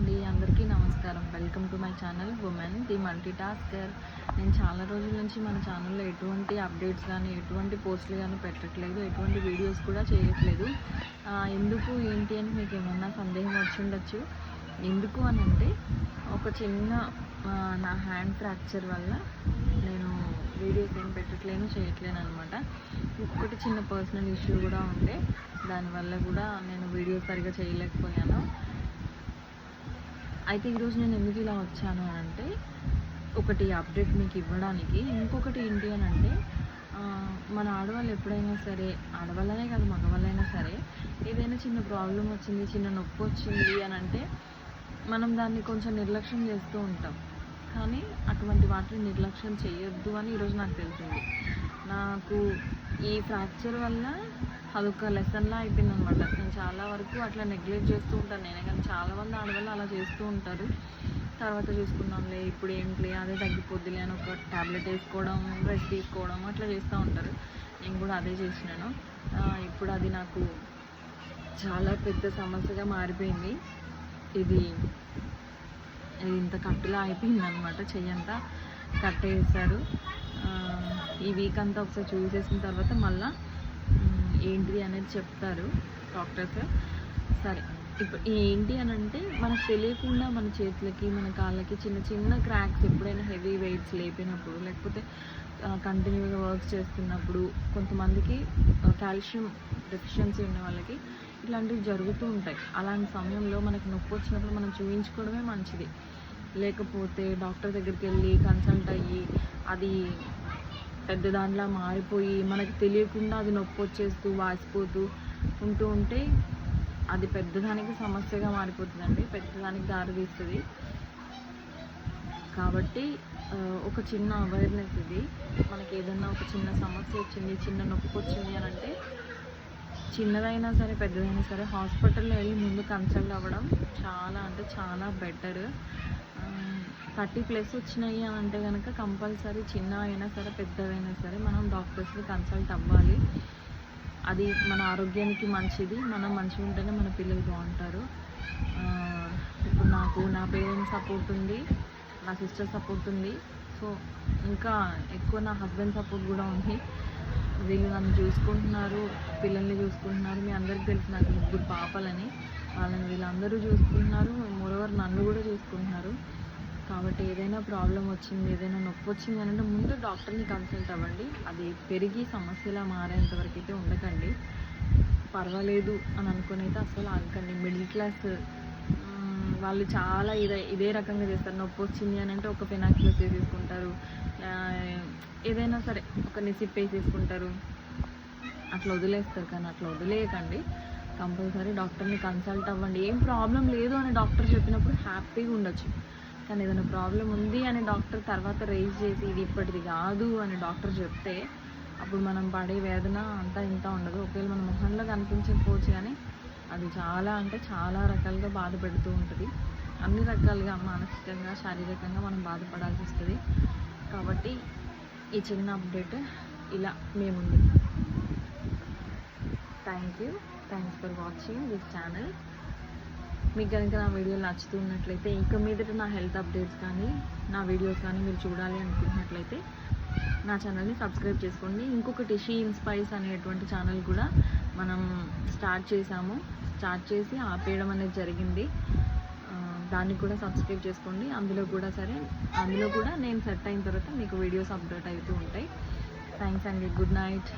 అండి అందరికీ నమస్కారం. Welcome to my channel women the multitasker నేను చాలా రోజుల నుంచి మన ఛానల్లో ఎటువంటి అప్డేట్స్ కానీ ఎటువంటి పోస్టులు కానీ పెట్టట్లేదు ఎటువంటి వీడియోస్ కూడా చేయట్లేదు. ఎందుకు ఏంటి అని మీకు ఏమన్నా సందేహం వచ్చిండొచ్చు ఎందుకు అని అంటే ఒక చిన్న నా హ్యాండ్ ఫ్రాక్చర్ వల్ల నేను వీడియోస్ ఏం పెట్టట్లేను చేయట్లేను అనమాట ఇంకొకటి చిన్న పర్సనల్ ఇష్యూ కూడా ఉండే దానివల్ల కూడా నేను వీడియోస్ సరిగా చేయలేకపోయాను. అయితే ఈరోజు నేను ఎందుకు ఇలా వచ్చాను అని అంటే ఒకటి అప్డేట్ మీకు ఇవ్వడానికి. ఇంకొకటి ఏంటి అని అంటే మన ఆడవాళ్ళు ఎప్పుడైనా సరే ఆడవాళ్ళనే కాదు మగవాళ్ళైనా సరే ఏదైనా చిన్న ప్రాబ్లం వచ్చింది చిన్న నొప్పి వచ్చింది అని అంటే మనం దాన్ని కొంచెం నిర్లక్ష్యం చేస్తూ ఉంటాం. కానీ అటువంటి వాటిని నిర్లక్ష్యం చేయొద్దు అని ఈరోజు నాకు తెలిసింది. నాకు ఈ ఫ్రాక్చర్ వల్ల అదొక లెసన్లా అయిపోయింది అనమాట నేను చాలా వరకు అట్లా నెగ్లెక్ట్ చేస్తూ ఉంటాను. నేనే కానీ చాలా మంది ఆడవాళ్ళు అలా చేస్తూ ఉంటారు. తర్వాత చూసుకున్నాంలే ఇప్పుడు ఏంటిలే అదే తగ్గిపోద్దిలే అని ఒక టాబ్లెట్ వేసుకోవడం రెస్ట్ తీసుకోవడం అట్లా చేస్తూ ఉంటారు. నేను కూడా అదే చేసినాను. ఇప్పుడు అది నాకు చాలా పెద్ద సమస్యగా మారిపోయింది. ఇది ఇది ఇంత కట్టులా అయిపోయింది అనమాట చెయ్యంతా కట్టేసారు ఆ, ఈ వీక్ అంతా ఒకసారి చూసేసిన తర్వాత మళ్ళా ఏంటి ఏంటిది అనేది చెప్తారు డాక్టర్స్ సరే. ఇప్పుడు ఏంటి అని అంటే మనకు తెలియకుండా మన చేతులకి మన కాళ్ళకి చిన్న చిన్న క్రాక్స్ ఎప్పుడైనా హెవీ వెయిట్స్ లేపినప్పుడు లేకపోతే కంటిన్యూగా వర్క్ చేస్తున్నప్పుడు కొంతమందికి కాల్షియం డెఫిషియన్సీ ఉన్న వాళ్ళకి ఇట్లాంటివి జరుగుతూ ఉంటాయి. అలాంటి సమయంలో మనకి నొప్పి వచ్చినప్పుడు మనం చూపించుకోవడమే మంచిది. లేకపోతే డాక్టర్ దగ్గరికి వెళ్ళి కన్సల్ట్ అయ్యి అది పెద్ద దాంట్లో మారిపోయి మనకు తెలియకుండా అది నొప్పి వచ్చేస్తూ వాసిపోతూ ఉంటూ ఉంటే అది పెద్దదానికి సమస్యగా మారిపోతుందండి. పెద్దదానికి దారి తీస్తుంది. కాబట్టి ఒక చిన్న అవేర్నెస్ ఇది. మనకి ఏదైనా ఒక చిన్న సమస్య వచ్చింది చిన్న నొప్పి వచ్చింది అని అంటే చిన్నదైనా సరే పెద్దదైనా సరే హాస్పిటల్లో వెళ్ళి ముందు కన్సల్ట్ అవ్వడం చాలా అంటే చాలా బెటర్ థర్టీ ప్లస్ వచ్చినాయి అని అంటే కనుక కంపల్సరీ చిన్న అయినా సరే పెద్దదైనా సరే మనం డాక్టర్స్ని కన్సల్ట్ అవ్వాలి. అది మన ఆరోగ్యానికి మంచిది. మనం మంచిగా ఉంటేనే మన పిల్లలు బాగుంటారు. ఇప్పుడు నాకు నా పేరెంట్స్ సపోర్ట్ ఉంది నా సిస్టర్ సపోర్ట్ ఉంది. సో ఇంకా ఎక్కువ నా హస్బెండ్ సపోర్ట్ కూడా ఉంది. వీళ్ళు నన్ను చూసుకుంటున్నారు పిల్లల్ని చూసుకుంటున్నారు. మీ అందరికి తెలుసు నాకు ముగ్గురు పాపలని. వాళ్ళని వీళ్ళందరూ చూసుకుంటున్నారు. మోరోవర్ నన్ను కూడా చూసుకుంటున్నారు. కాబట్టి ఏదైనా ప్రాబ్లం వచ్చింది ఏదైనా నొప్పి వచ్చింది అని అంటే ముందు డాక్టర్ని కన్సల్ట్ అవ్వండి. అది పెరిగి సమస్యలా మారేంత వరకు అయితే ఉండకండి. పర్వాలేదు అని అనుకుని అయితే అసలు ఆగకండి. మిడిల్ క్లాస్ వాళ్ళు చాలా ఇదే ఇదే రకంగా చేస్తారు. నొప్పి వచ్చింది అని అంటే ఒక ఫినాక్స్ వేసేసుకుంటారు. ఏదైనా సరే ఒక నిసిప్ వేసేసుకుంటారు అట్లా వదిలేస్తారు కానీ అట్లా వదిలేయకండి. కంపల్సరీ డాక్టర్ని కన్సల్ట్ అవ్వండి. ఏం ప్రాబ్లం లేదు అని డాక్టర్ చెప్పినప్పుడు హ్యాపీగా ఉండొచ్చు. కానీ ఏదైనా ప్రాబ్లం ఉంది అని డాక్టర్ తర్వాత రేజ్ చేసి ఇది ఇప్పటిది కాదు అని డాక్టర్ చెప్తే అప్పుడు మనం పడే వేదన అంతా ఇంత ఉండదు. ఒకవేళ మన మొహంలో కనిపించకపోవచ్చు కానీ అది చాలా అంటే చాలా రకాలుగా బాధ పెడుతూ ఉంటుంది. అన్ని రకాలుగా మానసికంగా శారీరకంగా మనం బాధపడాల్సి వస్తుంది. కాబట్టి ఈ చిన్న అప్డేట్ ఇలా మేముంది. Thank you thanks for watching this channel మీకు కనుక నా వీడియోలు నచ్చుతున్నట్లయితే ఇక మీదట నా హెల్త్ అప్డేట్స్ కానీ నా వీడియోస్ కానీ మీరు చూడాలి అనుకుంటున్నట్లయితే నా ఛానల్ని సబ్స్క్రైబ్ చేసుకోండి. ఇంకొకటి షీ ఇన్స్పైర్స్ అనేటువంటి ఛానల్ కూడా మనం స్టార్ట్ చేసాము స్టార్ట్ చేసి ఆపేయడం అనేది జరిగింది. దాన్ని కూడా సబ్స్క్రైబ్ చేసుకోండి. అందులో కూడా సరే అందులో కూడా నేను సెట్ అయిన తర్వాత మీకు వీడియోస్ అప్డేట్ అవుతూ ఉంటాయి. థ్యాంక్స్ అండి గుడ్ నైట్